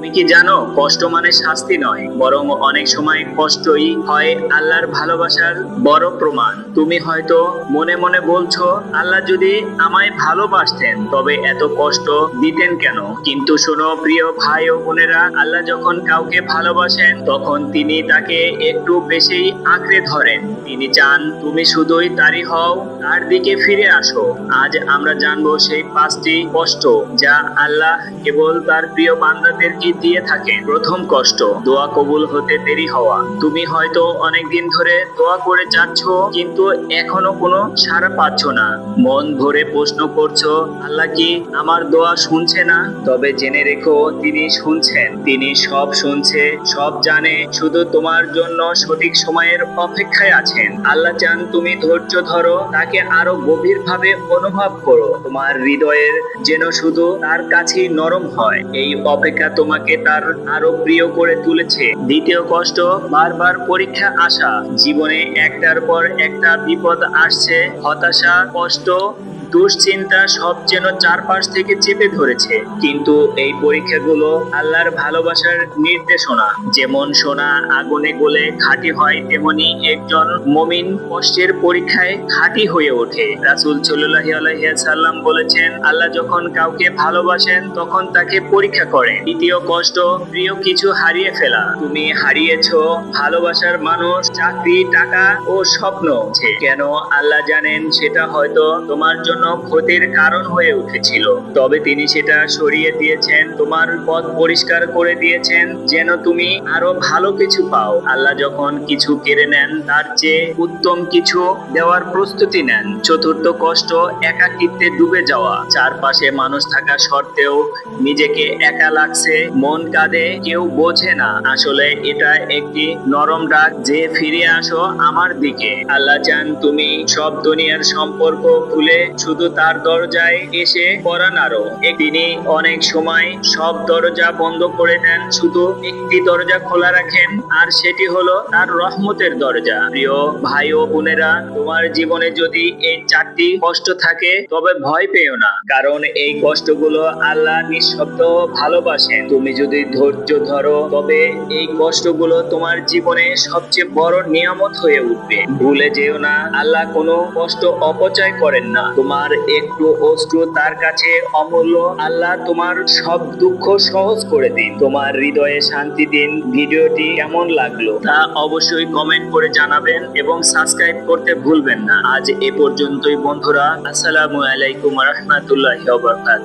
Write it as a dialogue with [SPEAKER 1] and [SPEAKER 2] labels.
[SPEAKER 1] তুমি কি জানো, কষ্ট মানে শাস্তি নয়, বরং অনেক সময় কষ্টই হয় আল্লাহর ভালোবাসার বড় প্রমাণ। তুমি হয়তো মনে মনে বলছো, আল্লাহ যদি আমায় ভালোবাসতেন, তবে এত কষ্ট দিতেন কেন? কিন্তু শোনো, প্রিয় ভাই ও বোনেরা, আল্লাহ যখন কাউকে ভালোবাসেন, তখন তিনি তাকে একটু বেশি আঁকড়ে ধরেন। তিনি চান, তুমি শুধুই তারই হও, তার দিকে ফিরে আসো। আজ আমরা জানব সেই পাঁচটি কষ্ট, যা আল্লাহ কেবল তার প্রিয় বান্দাদেরকে দিয়ে থাকে। প্রথম কষ্ট, দোয়া কবুল হতে দেরি হওয়া। তুমি হয়তো অনেক দিন ধরে দোয়া করে যাচ্ছ, কিন্তু এখনও কোনো সাড়া পাচ্ছ না। মন ভরে প্রশ্ন করছ, আল্লাহ কি আমার দোয়া শুনছে না? তবে জেনে রেখো, তিনি শুনছেন। তিনি সব শুনছে, সব জানে। শুধু তোমার জন্য সঠিক সময়ের অপেক্ষায় আছেন। আল্লাহ চান তুমি ধৈর্য ধরো, তাকে আরও গভীরভাবে অনুভব করো। তোমার হৃদয়ের যেন শুধু তার কাছেই নরম হয়, এই অপেক্ষা তোমাকে তার আরও প্রিয় করে তুলেছে। দ্বিতীয় কষ্ট, বারবার পরীক্ষা আসা। জীবনে একটার পর একটা বিপদ আসছে, হতাশা, কষ্ট দুশ্চিন্তা সব যেন চারপাশ থেকে চেপে ধরেছে। কিন্তু এই পরীক্ষাগুলো আল্লাহর ভালোবাসার নির্দেশনা। যেমন সোনা আগুনে গলে খাঁটি হয়, তেমনি একজন মমিন কষ্টের পরীক্ষায় খাঁটি হয়ে ওঠে। রাসূল সাল্লাল্লাহু আলাইহি সাল্লাম বলেছেন, আল্লাহ যখন কাউকে ভালোবাসেন, তখন তাকে পরীক্ষা করেন। দ্বিতীয় কষ্ট, প্রিয় কিছু হারিয়ে ফেলা। তুমি হারিয়েছ ভালোবাসার মানুষ, চাকরি, টাকা ও স্বপ্ন। কেন আল্লাহ জানেন সেটা হয়তো তোমার জন্য ক্ষতির কারণ হয়ে উঠেছিল। তবে তিনি সেটা সরিয়ে দিয়েছেন, তোমার পথ পরিষ্কার করে দিয়েছেন, যেন তুমি আরও ভালো কিছু পাও। আল্লাহ যখন কিছু কেড়ে নেন, তার চেয়ে উত্তম কিছু দেওয়ার প্রস্তুতি নেন। চতুর্থ কষ্ট, একাকিত্বে ডুবে যাওয়া। চারপাশে মানুষ থাকা সত্ত্বেও নিজেকে একা লাগছে, মন কাঁদে, কেউ বোঝে না। আসলে এটা একটি নরম ডাক, যে ফিরে আসো আমার দিকে। আল্লাহ চান তুমি সব দুনিয়ার সম্পর্ক ভুলে শুধু তার দরজায় এসে নাড়ো এ- তিনি অনেক সময় সব দরজা বন্ধ করে দেন, শুধু একটি দরজা খোলা রাখেন, আর সেটি হলো তার রহমতের দরজা। প্রিয় ভাই ও বোনেরা, তোমার জীবনে যদি এই চারটি কষ্ট থাকে, তবে ভয় পেও না, কারণ এই কষ্টগুলো আল্লাহ নিঃশব্দ ভালোবাসেন। তুমি যদি ধৈর্য ধরো, তবে এই কষ্টগুলো তোমার জীবনে সবচেয়ে বড় নিয়ামত হয়ে উঠবে। ভুলে যেও না, আল্লাহ কোনো কষ্ট অপচয় করেন না। তোমার একটু অশ্রু তার কাছে অমূল্য। আল্লাহ তোমার সব দুঃখ সহজ করে দিন। তোমার হৃদয়ে শান্তি দিন। ভিডিওটি কেমন লাগল তা অবশ্যই কমেন্ট করে জানাবেন এবং সাবস্ক্রাইব করতে ভুলবেন না। আজ এ পর্যন্তই বন্ধুরা। আসসালামু আলাইকুম রহমতুল্লাহ বারকাত